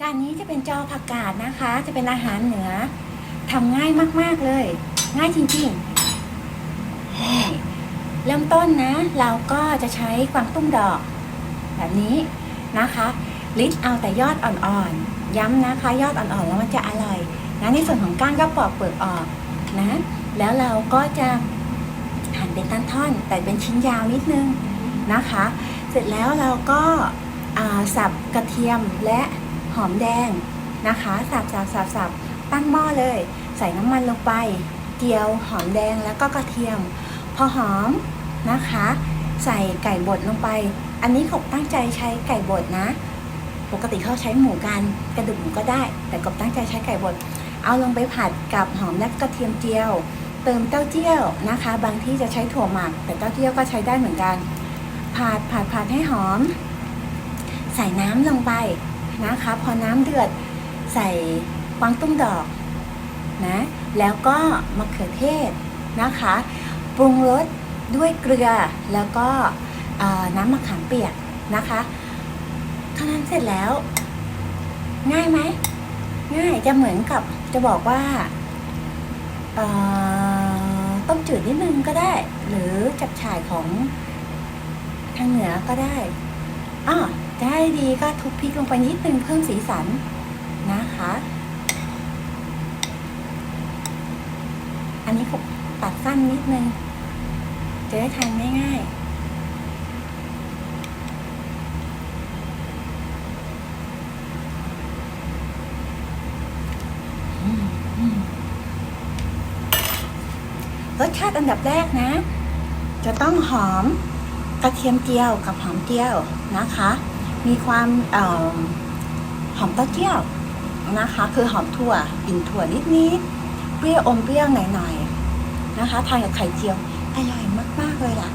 จานนี้จะเป็นจอผักกาดนะคะ จะเป็นอาหารเหนือทำง่ายมากๆเลย ง่ายจริงๆ เริ่มต้นนะ เราก็จะใช้กวางตุ้งดอก แบบนี้นะคะลิดเอาแต่ยอดอ่อนๆ ย้ำนะคะ ยอดอ่อนๆ แล้วมันจะอร่อยนะในส่วนของก้านก็ปอกเปลือกออกนะ แล้วเราก็จะหั่นเป็นต้นท่อนๆแต่เป็นชิ้นยาวนิดนึงนะคะ เสร็จแล้วเราก็สับกระเทียมและ หอมแดงนะคะสับสับสับสับตั้งหม้อเลย ใส่น้ำมันลงไปเจียวหอมแดงแล้วก็กระเทียม พอหอมนะคะ ใส่ไก่บดลงไป อันนี้กบตั้งใจใช้ไก่บดนะ ปกติเขาใช้หมูกันกระดูกหมูก็ได้ แต่กบตั้งใจใช้ไก่บดเอาลงไปผัดกับหอมและกระเทียมเจียว เติมเต้าเจี้ยวนะคะ บางที่จะใช้ถั่วหมัก แต่เต้าเจี้ยวก็ใช้ได้เหมือนกันผัดผัดผัดให้หอม ใส่น้ำลงไป นะคะ พอน้ำเดือดใส่กวางตุ้งดอกนะแล้วก็มะเขือเทศนะคะ ปรุงรสด้วยเกลือแล้วก็น้ำมะขามเปียกนะคะเท่านั้นเสร็จแล้ว ง่ายไหมง่ายจะเหมือนกับจะบอกว่าต้มจืดนิดนึงก็ได้ หรือจับฉ่ายของทางเหนือก็ได้อ้อ จะให้ดีก็ทุบพริกลงไปนิดนึงเพิ่มสีสันนะคะ อันนี้ผมตัดสั้นนิดนึงจะได้ทานง่ายๆอืมอืมรสชาติอันดับแรกนะ จะต้องหอมกระเทียมเจียวกับหอมเจียวนะคะ มีความออหอมเต้าเจี้ยวนะคะ คือหอมถั่วกลิ่นถั่วนิดๆเปรี้ยวอมเปรี้ยวหน่อยๆนะคะทานกับไข่เจียวอร่อยมากๆเลยล่ะ